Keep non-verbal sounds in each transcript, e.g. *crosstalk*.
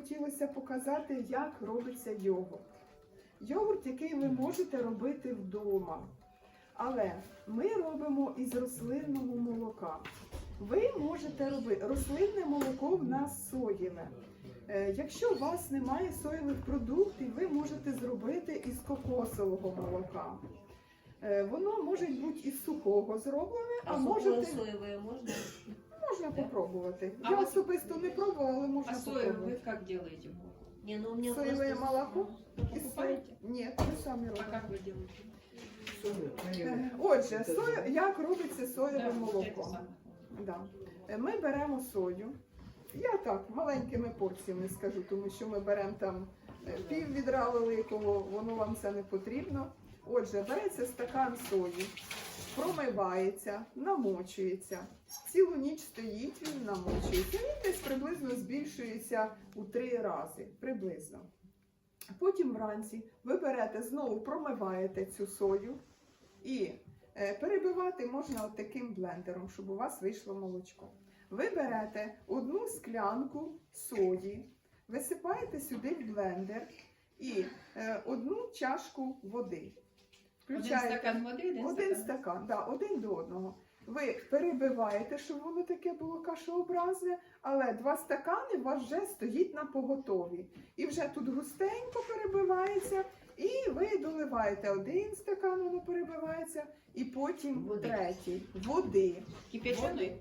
хотілося показати, як робиться йогурт. Йогурт, який ви можете робити вдома. Але ми робимо із рослинного молока. Ви можете робити рослинне молоко в нас соєве. Е, Якщо у вас немає соєвих продуктів, ви можете зробити із кокосового молока. Е, Воно може бути із сухого зроблене, а, А можете соевые можно? можна попробувати. А Я от- особисто не пробувала, але можна А соевый попробувати. вы как делаете? Не, ну у меня Соевое просто... молоко? Із Покупаєте? сої? Ні, ми самі А робимо. как вы делаете? Е, Отже, соя, як робиться соєве Да, это молоко? самое. Да. Е, Ми беремо сою. Я так маленькими порціями скажу, тому що ми беремо там е, пів відра великого, воно вам це не потрібно. Отже, береться стакан сої, промивається, намочується. Цілу ніч стоїть, він намочується. Він десь приблизно збільшується у три рази. Приблизно. Потім вранці ви берете знову промиваєте цю сою і Е, Перебивати можна от таким блендером, щоб у вас вийшло молочко. Ви берете одну склянку сої, висипаєте сюди блендер і е, одну чашку води. Один стакан води, один, один стакан. стакан, да, один до одного. Ви перебиваєте, щоб воно таке було кашеобразне, але два стакани у вас вже стоїть на поготові. І вже тут густенько перебивається, і ви доливаєте один стакан, воно перебивається, і потім Води. третій води. Кипяченый?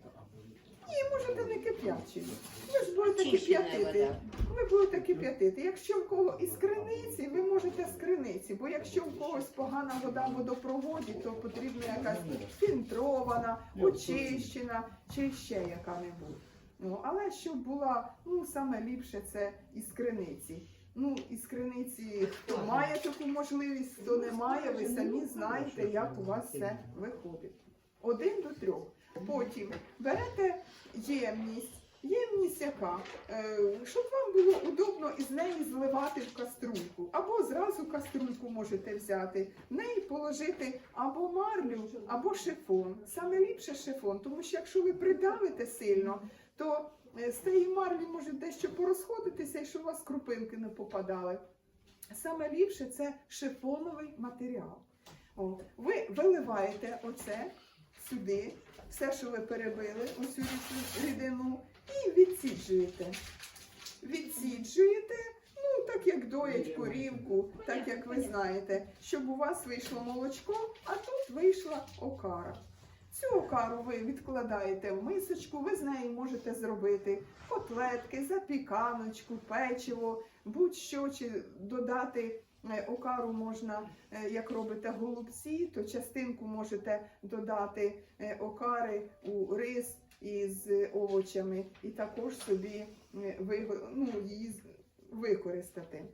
І можете не кип'ячені. Ви ж будете кип'ятити. вода. Ви будете кип'ятити. Якщо в кого із криниці, ви можете з криниці, бо якщо в когось погана вода в водопроводі, то потрібна якась фільтрована, очищена чи ще яка-небудь. Ну, але щоб була, ну саме ліпше це із криниці. Ну, із криниці, хто має таку можливість, хто не має, ви самі знаєте, як у вас це виходить. Один до трьох. Потім берете ємність. Ємність яка? Е, щоб вам було удобно із неї зливати в каструльку. Або зразу каструльку можете взяти, в неї положити або марлю, або шифон. Саме ліпше шифон, тому що якщо ви придавите сильно, то е, з тієї марлі може дещо порозходитися, і щоб у вас крупинки не попадали. Саме ліпше це шифоновий матеріал. О, ви виливаєте оце сюди, все, що ви перебили, рі- рідину, і відсіджуєте. Відсіджуєте, ну так як доять корівку, так як ви знаєте, щоб у вас вийшло молочко, а тут вийшла окара. Цю окару ви відкладаєте в мисочку, ви з неї можете зробити котлетки, запіканочку, печиво, будь-що чи додати окару можна, е, як робите голубці, то частинку можете додати е, окари у рис із овочами і також собі е, ну, її використати.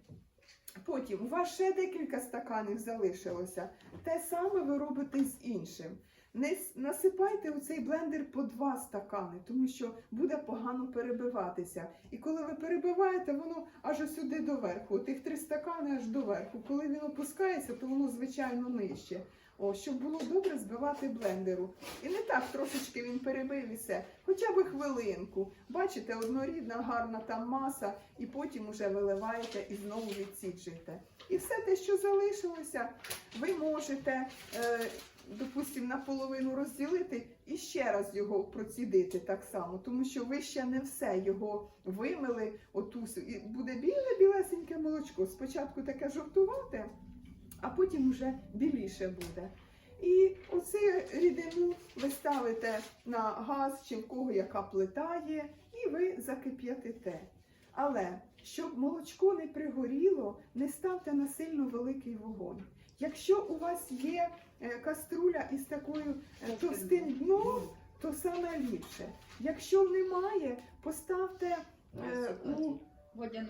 Потім у вас ще декілька стаканів залишилося. Те саме ви робите з іншим. Не насипайте у цей блендер по два стакани, тому що буде погано перебиватися. І коли ви перебиваєте, воно аж сюди доверху. Тих три стакани аж доверху. Коли він опускається, то воно звичайно нижче. О, щоб було добре збивати блендеру. І не так трошечки він перебив і все. Хоча б хвилинку. Бачите, однорідна, гарна там маса, і потім уже виливаєте і знову відсіджуєте. І все те, що залишилося, ви можете, е, допустимо, наполовину розділити і ще раз його процідити так само, тому що ви ще не все його вимили отусу. І буде біле-білесеньке молочко. Спочатку таке жовтувате, а потім вже біліше буде. І оцю рідину ви ставите на газ чи в кого яка плита є, і ви закип'ятите. Але щоб молочко не пригоріло, не ставте на сильно великий вогонь. Якщо у вас є каструля із такою е, товстим дном, то саме ліпше. Якщо немає, поставте е, у Водяну.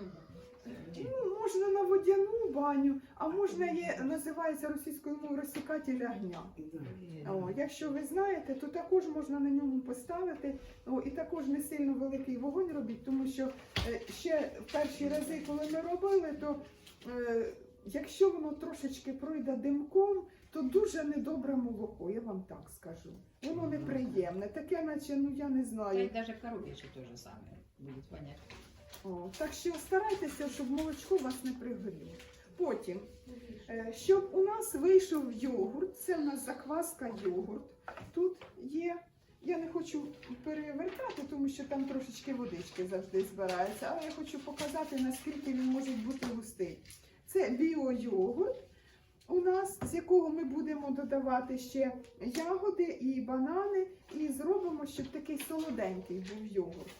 Ну, можна на водяну баню, а можна є, називається російською мовою розсікатель огня. О, якщо ви знаєте, то також можна на ньому поставити. О, і також не сильно великий вогонь робіть, тому що е, ще в перші рази, коли ми робили, то е, якщо воно трошечки пройде димком, то дуже недобре молоко, я вам так скажу. Воно неприємне, таке, наче, ну я не знаю. И даже коровье еще то же самое будет. О, так що старайтеся, щоб молочко вас не пригоріло. Потім, е, щоб у нас вийшов йогурт, це у нас закваска йогурт. Тут є, я не хочу перевертати, тому що там трошечки водички завжди збирається, але я хочу показати, наскільки він може бути густий. Це біойогурт у нас, з якого ми будемо додавати ще ягоди і банани, і зробимо, щоб такий солоденький був йогурт.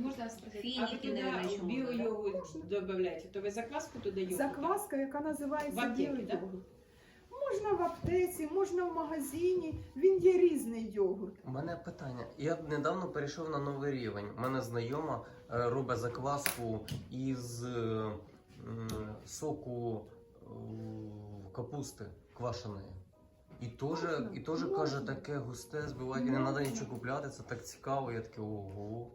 Можна а ви туди ще додаєте, то ви закваску туди йогурт? Закваска, яка називається біойогурт. Можна в аптеці, можна в магазині. Він є різний йогурт. У мене питання. Я недавно перейшов на новий рівень. У мене знайома е, робить закваску із е, м, соку капусти квашеної. І теж, і теж каже, таке густе збивати, не Можна. треба нічого купляти, це так цікаво. Я таке ого.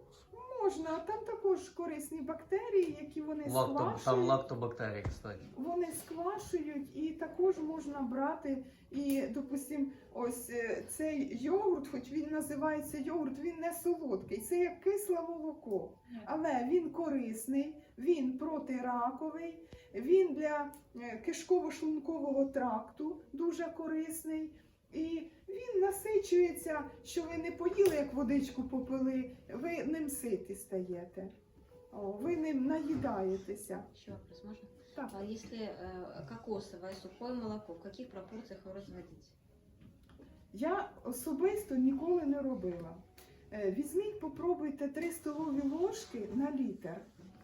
Можна, а там також корисні бактерії, які вони Лакто, там сквашують. лактобактерії, кстати. Вони сквашують і також можна брати. І, допустим, ось е, цей йогурт, хоч він називається йогурт, він не солодкий, це як кисле молоко. Але він корисний, він протираковий, він для е, кишково-шлункового тракту дуже корисний. І він насичується, що ви не поїли, як водичку попили, ви ним ситі стаєте. О, ви ним наїдаєтеся. Еще вопрос можно? Так. А если э, кокосовое сухое молоко, в каких пропорциях его разводить? Я особисто ніколи не робила. Е, Візьміть, попробуйте 3 столові ложки на літр.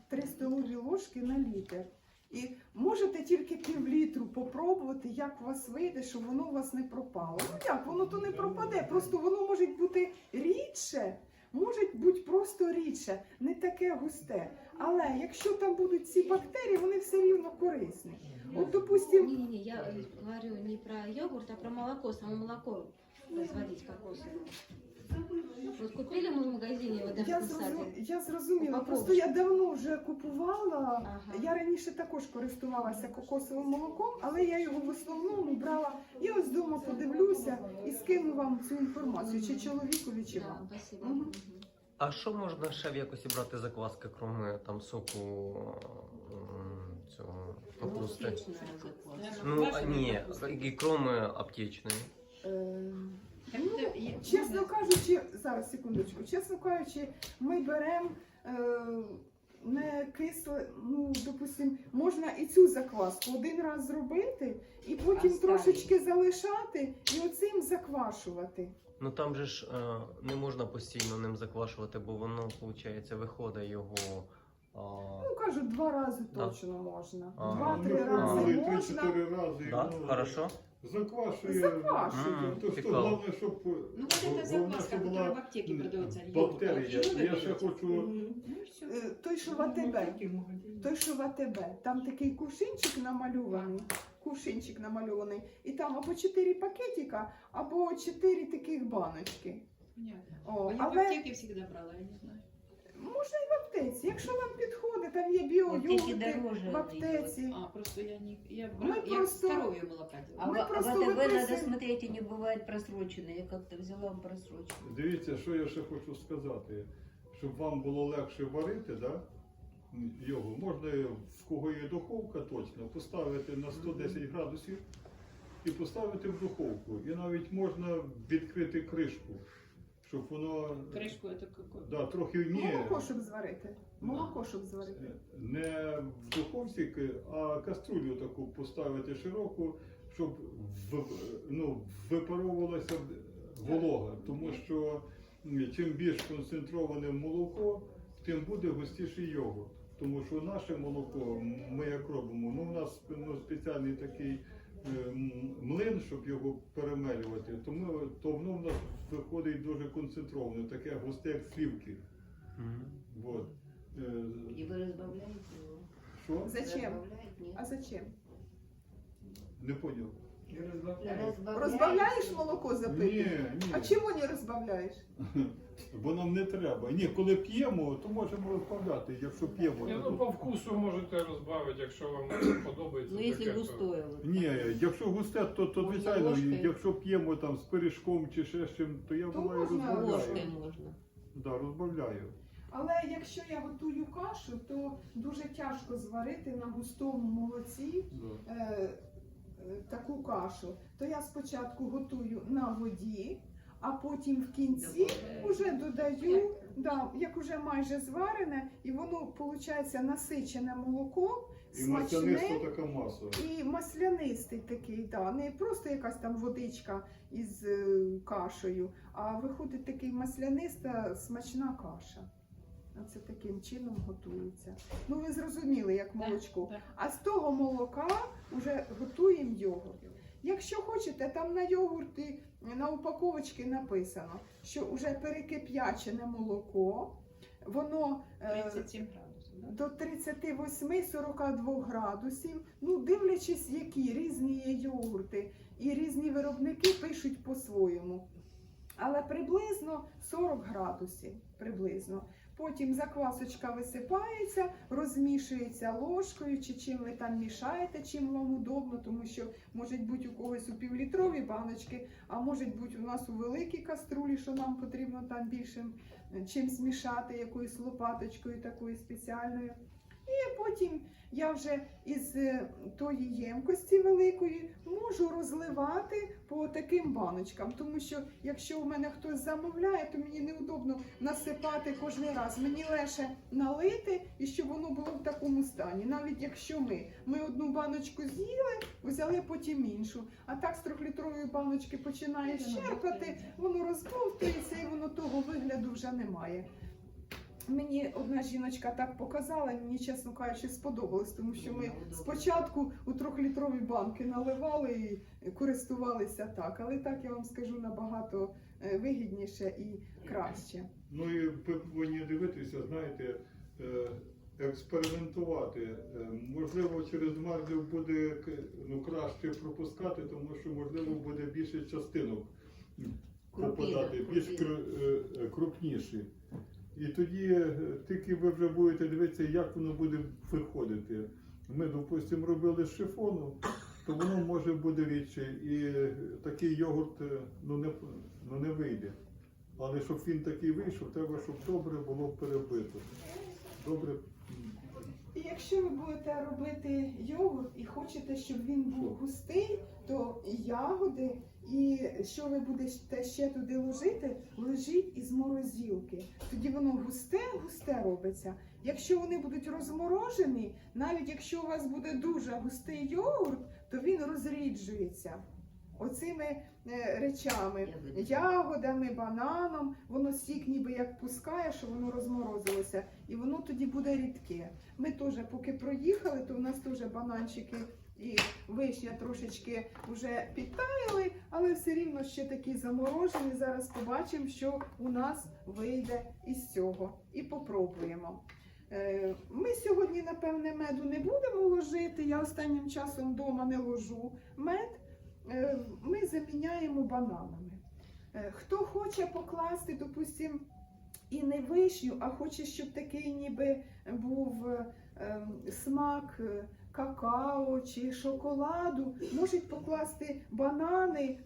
3 столові ложки на літр. І можете тільки пів літру попробувати, як у вас вийде, щоб воно у вас не пропало. Ну як, воно то не пропаде, просто воно може бути рідше, може бути просто рідше, не таке густе. Але якщо там будуть ці бактерії, вони все рівно корисні. От, допустим, Не-не-не, я э, говорю не про йогурт, а про молоко, само молоко разводить кокосовое. Вот купили мы в магазине вот Я, зрозу... я зрозуміла. Упаковочку. Просто я давно вже купувала. Ага. Я раніше також користувалася кокосовим молоком, але я його в основному брала. Я ось вдома подивлюся і скину вам цю інформацію, чи чоловікові, чи вам. А що можна ще в якості брати закваски, крім там соку м, цього капусти? Ну, а, ні, і крім аптечної. Ну, Чесно кажучи, зараз секундочку, чесно кажучи, ми беремо. Е... Не кисле, ну допустим, можна і цю закваску один раз зробити, і потім Оставити. трошечки залишати і оцим заквашувати. Ну там же ж е, не можна постійно ним заквашувати, бо воно, виходить, виходить його. Ну кажуть, два рази Да. точно можна. Два-три Ну, рази ага. можна. Три-чотири рази. да? ну, Хорошо? Заквашує. Заквашує. М, То, що цікаво. головне, щоб Ну, вот эта головне, закваска, щоб которая в була аптеке продается. бактерія. Я ще хочу Ну, все. Е, Той, що в АТБ, той, що в АТБ, там такий кувшинчик намальований, кувшинчик намальований, і там або чотири пакетика, або чотири таких баночки. Понятно. О, А я в але аптеке всегда брала, я не знаю. можна і в аптеці. Якщо вам підходить, там є Аптеки біойогурти дороже в аптеці. А, просто я не... Я, Мы брала, я просто- коровье молока А делала. в, Мы а в просто АТБ надо выписываем- смотреть, они бывают просроченные. Я как-то взяла просроченные. Дивіться, що я ще хочу сказати. Щоб вам було легше варити, да? його можна в кого є духовка точно поставити на 110 градусів і поставити в духовку. І навіть можна відкрити кришку, щоб воно Крышку это какой? да, трохи ні, Молоко, щоб зварити. Молоко, щоб зварити. не в духовці, к- а каструлю таку поставити широку, щоб в, ну, випаровувалася волога. Тому що м, чим більш концентроване молоко, тим буде густіший йогурт. Тому що наше молоко, ми як робимо, ну у нас ну, спеціальний такий млин, щоб його перемелювати, тому то воно в нас виходить дуже концентроване, таке густе, як слівки. Вот. І ви розбавляєте його? Що? Зачем? Разбавляете? Нет. А зачем? Не поняв. Розбавляєш молоко запити? Ні, ні. А чому не розбавляєш? *laughs* Бо нам не треба. Ні, коли п'ємо, то можемо розбавляти, якщо п'ємо. Ні, то- ну по вкусу можете розбавити, якщо вам не подобається. Ну, таке, то- густое. вот. Ні, якщо густе, то, то Можна звичайно, ложкою? якщо п'ємо там з пиріжком чи ще з чим, то я То буває можна розбавляю. Ложкой можно. Да, розбавляю. Але якщо я готую кашу, то дуже тяжко зварити на густому молоці Да. е, таку кашу. То я спочатку готую на воді, а потім в кінці вже додаю, да, як уже майже зварене, і воно виходить насичене молоко, І маслянисто смачне така маса. і маслянистий такий, да, не просто якась там водичка із е, кашею, а виходить такий масляниста смачна каша. Оце таким чином готується. Ну ви зрозуміли, як молочко. А з того молока вже готуємо йогурт. Якщо хочете, там на йогурті на упаковочці написано, що вже перекип'ячене молоко, воно е, 37 градусов, да? до 38-42 градусів. Ну, дивлячись, які різні є йогурти і різні виробники пишуть по-своєму. Але приблизно 40 градусів. Приблизно. Потім заквасочка висипається, розмішується ложкою, чи чим ви там мішаєте, чим вам удобно, тому що можуть бути у когось у півлітрові баночки, а можуть бути у нас у великій каструлі, що нам потрібно там більшим е, чим змішати, якоюсь лопаточкою такою спеціальною. І потім я вже із е, тої ємкості великої можу розливати по таким баночкам. Тому що якщо у мене хтось замовляє, то мені неудобно насипати кожен раз. Мені легше налити і щоб воно було в такому стані. Навіть якщо ми, ми одну баночку з'їли, взяли потім іншу. А так з трьохлітрової баночки починає щерпати, воно розбовтується і воно того вигляду вже немає. Мені одна жіночка так показала, мені, чесно кажучи, сподобалось, тому що ми спочатку у трьохлітрові банки наливали і користувалися так, але так я вам скажу набагато е, вигідніше і краще. Ну і ви повинні дивитися, знаєте, е, експериментувати. Е, Можливо, через марлю буде к- ну, краще пропускати, тому що можливо буде більше частинок попадати, більш крупніші. І тоді е, тільки ви вже будете дивитися, як воно буде виходити. Ми, допустимо, робили з шифону, то воно може буде рідше, і такий йогурт е, ну, не, ну, не вийде. Але щоб він такий вийшов, треба, щоб добре було перебито. Добре. І якщо ви будете робити йогурт і хочете, щоб він був густий, то ягоди, і що ви будете ще туди ложити, лежіть із морозилки. Тоді воно густе, густе робиться. Якщо вони будуть розморожені, навіть якщо у вас буде дуже густий йогурт, то він розріджується. Оцими е, речами, ягодами, бананом, воно сік ніби як пускає, що воно розморозилося, і воно тоді буде рідке. Ми теж, поки проїхали, то у нас теж бананчики і вишня трошечки вже підтаяли, але все рівно ще такі заморожені. Зараз побачимо, що у нас вийде із цього. І попробуємо. Е, Ми сьогодні, напевне, меду не будемо ложити. Я останнім часом вдома не ложу мед. Е, Ми заміняємо бананами. Е, Хто хоче покласти, допустимо, і не вишню, а хоче, щоб такий ніби був е, ем, смак какао чи шоколаду, можуть покласти банани,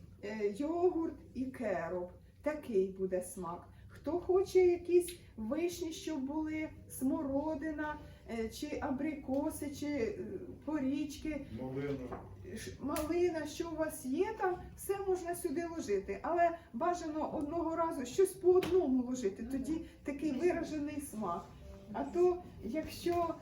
йогурт і кероп. Такий буде смак. Хто хоче якісь вишні, щоб були смородина, е, чи абрикоси, чи е, порічки, Малина. малина, що у вас є там, все можна сюди ложити. Але бажано одного разу щось по одному ложити, тоді такий виражений смак. А то, якщо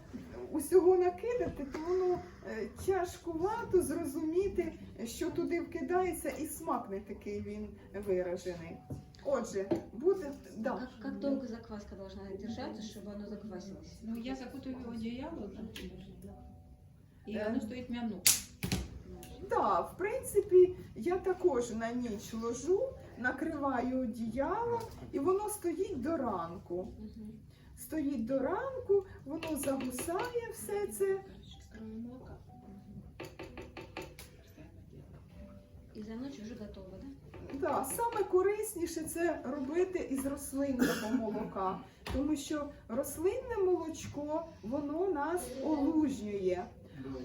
усього накидати, то воно е, тяжкувато зрозуміти, що туди вкидається, і смак не такий він виражений. Отже, буде да. Как, как долго закваска должна держаться, чтобы оно заквасилось? Ну, я закутаю его одеяло, и оно стоит минуту. Да, в принципі, я також на ніч ложу, накриваю одіяло, і воно стоїть до ранку. Стоїть до ранку, воно загусає все це. И за ночь уже готово, да? Да, саме корисніше це робити із рослинного молока, тому що рослинне молочко воно нас олужнює.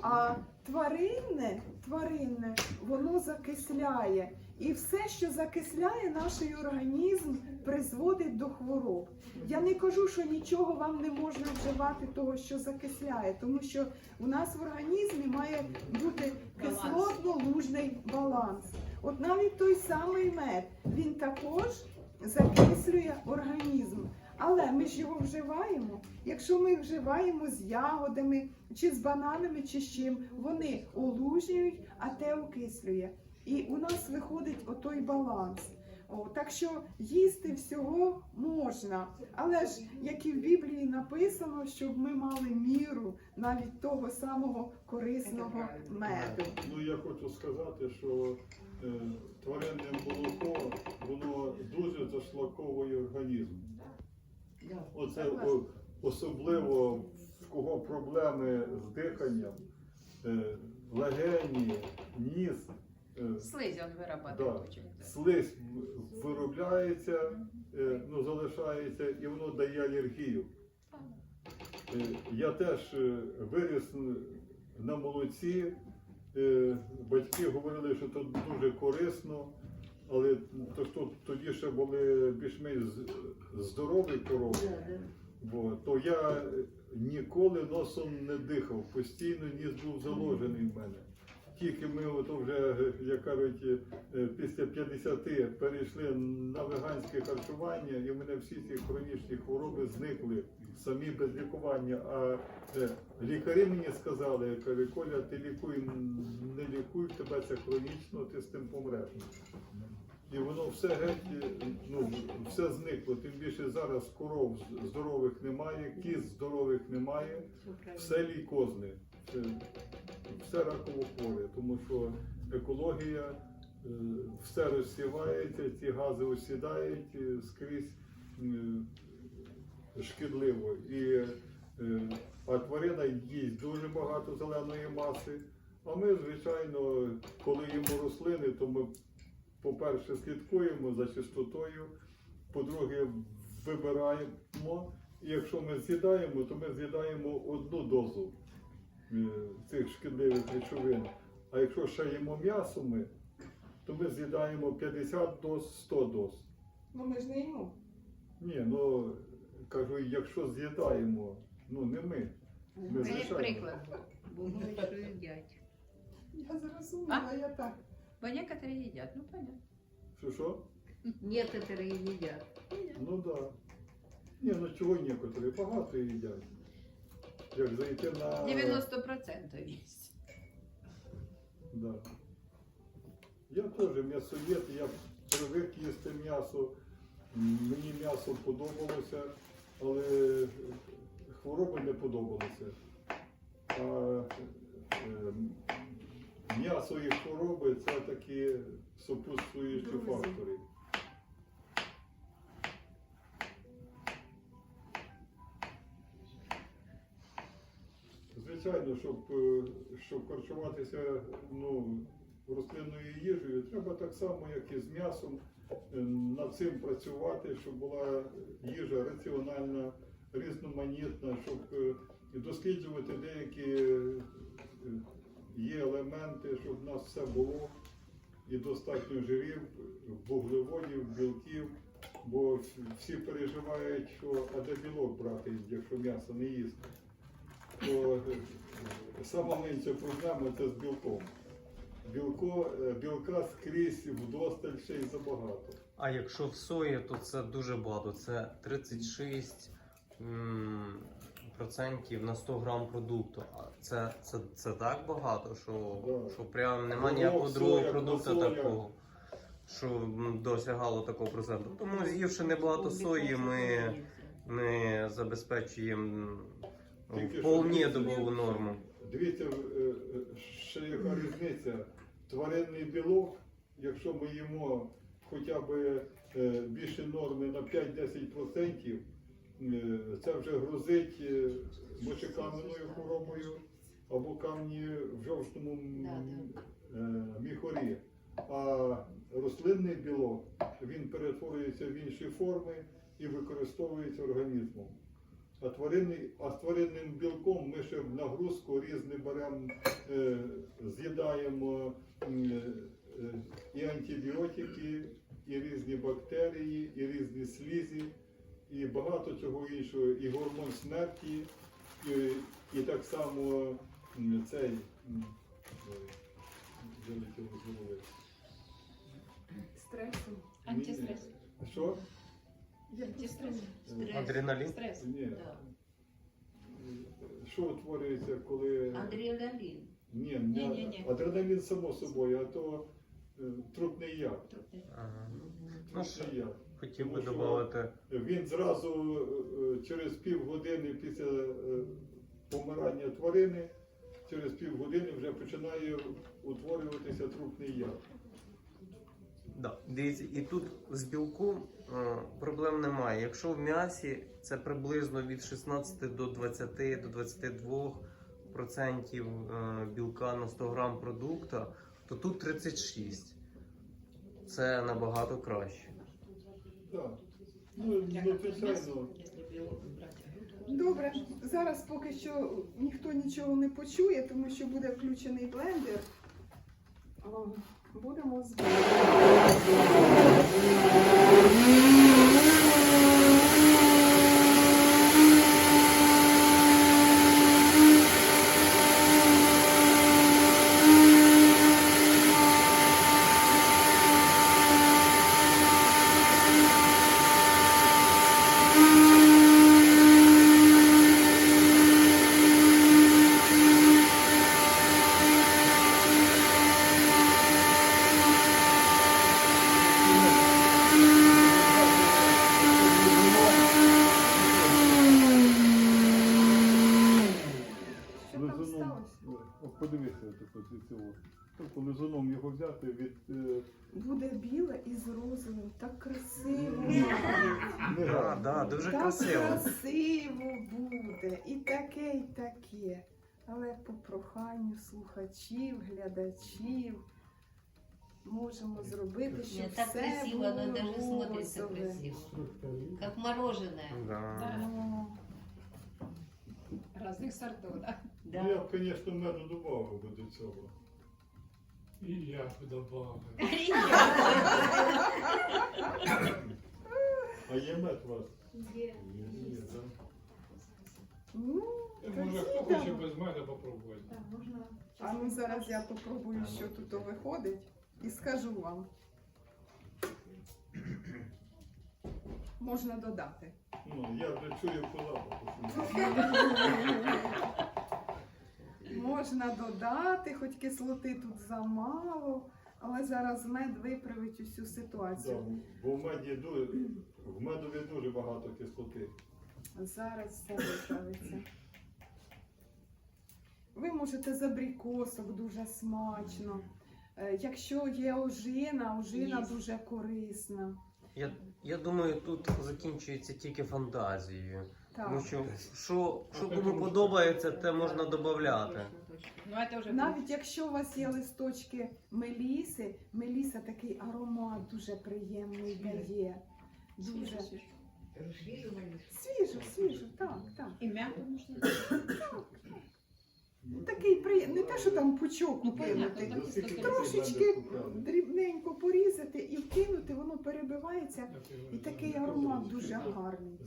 А тваринне, тваринне, воно закисляє. І все, що закисляє наш організм, призводить до хвороб. Я не кажу, що нічого вам не можна вживати того, що закисляє, тому що у нас в організмі має бути кислотно-лужний баланс. От навіть той самий мед, він також закислює організм. Але ми ж його вживаємо. Якщо ми вживаємо з ягодами, чи з бананами, чи з чим, вони олужнюють, а те окислює. І у нас виходить отой баланс. О, так що їсти всього можна, але ж як і в Біблії написано, щоб ми мали міру навіть того самого корисного меду. Ну я хочу сказати, що е, тваринне молоко воно дуже зашлаковує організм. Оце о, особливо в кого проблеми з диханням, е, легені, ніс, Слизь он Да. слизь виробляється, е, ну, залишається і воно дає алергію. Е, Я теж е, виріс на молоці. Е, Батьки говорили, що це дуже корисно, але то, тоді ще були більш-менш здорові корови. Бо то я е, ніколи носом не дихав, постійно ніс був заложений в мене. Тільки ми ото вже, як кажуть, е, після 50 перейшли на веганське харчування, і в мене всі ці хронічні хвороби зникли самі без лікування. А е, лікарі мені сказали, кажуть, Коля, ти лікуй, не лікуй, тебе це хронічно, ти з тим помреш. І воно все геть, е, ну, все зникло. Тим більше зараз коров здорових немає, кіз здорових немає, все лікозне, все, раково хворе, тому що екологія, е, все розсівається, ці гази осідають е, скрізь е, шкідливо. І, а тварина їсть дуже багато зеленої маси. А ми, звичайно, коли їмо рослини, то ми по-перше, слідкуємо за чистотою, по-друге, вибираємо. І якщо ми з'їдаємо, то ми з'їдаємо одну дозу цих шкідливих речовин. А якщо ще їмо м'ясо ми, то ми з'їдаємо 50 доз, 100 доз. Ну ми ж не їмо. Ні, ну кажу, якщо з'їдаємо, ну не ми. Ми Це як звичайно. приклад. Бувають, що їдять. Я зрозуміла, я так. Бо некоторые едят, ну понятно. Що що? Некоторые едят. Ну так. Да. Ні, ну чого некоторі, багато їдять. Як зайти на. 90% есть. Да. Я теж м'ясоєд, я привик їсти м'ясо. Мені м'ясо подобалося, але хвороби не подобалися. А е, м'ясо і хвороби це такі супутствуючі фактори. Звичайно, щоб, е, щоб харчуватися ну, рослинною їжею, треба так само, як і з м'ясом, е, над цим працювати, щоб була їжа раціональна, різноманітна, щоб е, досліджувати деякі є елементи, щоб в нас все було і достатньо жирів, вуглеводів, білків. Бо всі переживають, що а де білок брати, якщо м'ясо не їсти то сама менша проблема це з білком. Білко, е, білка скрізь вдосталь ще й забагато. А якщо в сої, то це дуже багато. Це 36 м, процентів на 100 грам продукту. А це, це, це так багато, що, Да. що прям нема Білок, ніякого другого продукту такого, що досягало такого проценту. Тому з'ївши небагато сої, ми, ми забезпечуємо вполне дивіться, добову норму. Дивіться, е, е, ще яка різниця. Тваринний білок, якщо ми їмо хоча б е, більше норми на 5-10%, е, це вже грозить е, мочекам'яною хворобою або камні в жовчному міхорі. А рослинний білок він перетворюється в інші форми і використовується організмом. А, тваринний, а з тваринним білком ми ще в нагрузку різні беремо, е, з'їдаємо м, е, і антибіотики, і різні бактерії, і різні слізі, і багато чого іншого, і гормон смерті, і, і так само цей вилетіло. Стресу. Антистрес. Що? Стрес. Адреналін? Стрес. Ні. Да. Що утворюється, коли. Адреналин. Ні, Ні, ні, ні. адреналін само собою, а то е, трупний яд. Ага. Ну що, Трупний яд. хотів би Тому що- додати. Він зразу е, через півгодини після е, помирання тварини, через півгодини вже починає утворюватися трупний яд. Да. Дивіться, і тут з білку е, проблем немає. Якщо в м'ясі це приблизно від 16 до 20 до 22 процентів е, білка на 100 грам продукту, то тут 36. Це набагато краще. Так. Ну, ну, звичайно, Добре, зараз поки що ніхто нічого не почує, тому що буде включений блендер. О, Будемо збирати. Що там лизуном, сталося? О, подивися таку цього. Тобто лизуном його взяти від е, Буде біле із розовим, так красиво. не Да, гарно. дуже так красиво. красиво буде. І таке, і таке. Але по проханню слухачів, глядачів можемо зробити, щоб Нет, так все красиво, було оно даже смотрится розове. красиво. Как мороженое. Да. О, Разных сортов, да? Ну, я б, звісно, меду додав би до цього. І я б добавив. А є мед у вас? Є. Є, є, так. Ну, Може, хто хоче без мене попробувати? Так, можна. А ну зараз я попробую, що тут виходить, і скажу вам. Можна додати. Ну, я вже чую по запаху. що *laughs* Можна додати, хоч кислоти тут замало, але зараз мед виправить усю Да, ситуацію. бо в меді дуже, в медові дуже багато кислоти. Зараз все виправиться. Ви можете з абрикосок дуже смачно. Е, Якщо є ожина, ожина Є. дуже корисна. Я, я думаю, тут закінчується тільки фантазією. Тому Так. що що, що кому подобається, те можна додати. Ну, это уже... Навіть якщо у вас є листочки меліси, меліса такий аромат дуже приємний дає. Дуже свіжу, свіжу, так, так. И мягко можно. Такий приємний, не те, що там пучок Ну, кинути. Трошечки дрібненько порізати і вкинути, воно перебивається. І такий аромат дуже гарний.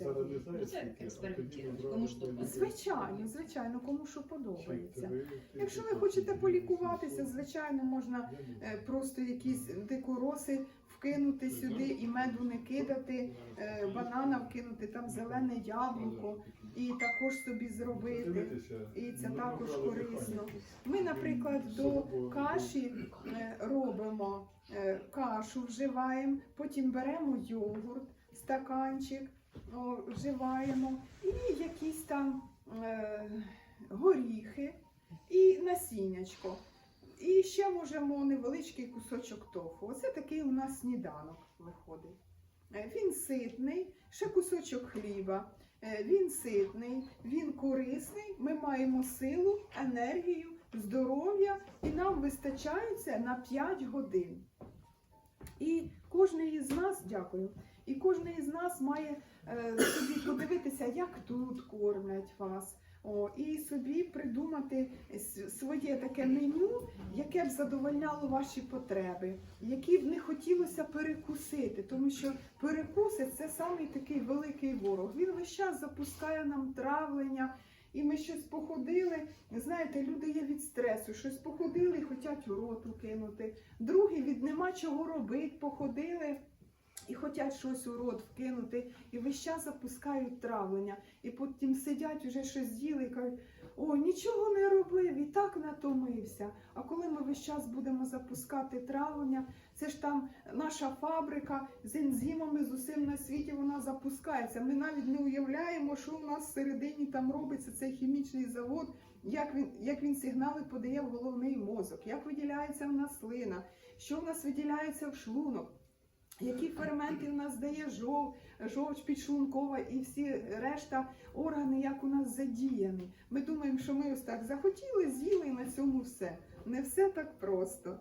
Звичайно, звичайно, кому що подобається. Якщо ви хочете полікуватися, звичайно, можна е, просто якісь дикороси вкинути сюди і меду не кидати, е, банана вкинути, там зелене яблуко і також собі зробити. І це ну, також корисно. Ми, наприклад, до каші е, робимо е, кашу, вживаємо, потім беремо йогурт, стаканчик, вживаємо, і якісь там горіхи і насіннячко. Ще можемо невеличкий кусочок тофу. Оце такий у нас сніданок виходить. Е, Він ситний, ще кусочок хліба. Е, Він ситний, він корисний. Ми маємо силу, енергію, здоров'я, і нам вистачає це на 5 годин. І кожен із нас, дякую, І кожен із нас має е, собі подивитися, як тут кормлять вас. О, і собі придумати своє таке меню, яке б задовольняло ваші потреби, які б не хотілося перекусити, тому що перекуси це самий такий великий ворог. Він весь час запускає нам травлення, і ми щось походили. Знаєте, люди є від стресу, щось походили хочуть у роту кинути. Другі від нема чого робити, походили. І хочуть щось у рот вкинути, і весь час запускають травлення. І потім сидять, уже щось з'їли і кажуть, о, нічого не робив, і так натомився. А коли ми весь час будемо запускати травлення, це ж там наша фабрика з ензимами, з усім на світі вона запускається. Ми навіть не уявляємо, що у нас всередині там робиться цей хімічний завод, як він, як він сигнали подає в головний мозок, як виділяється в нас слина, що в нас виділяється в шлунок. Які ферменти в нас дає жов, жовч підшлункова і всі решта органи, як у нас задіяні. Ми думаємо, що ми ось так захотіли, з'їли і на цьому все. Не все так просто.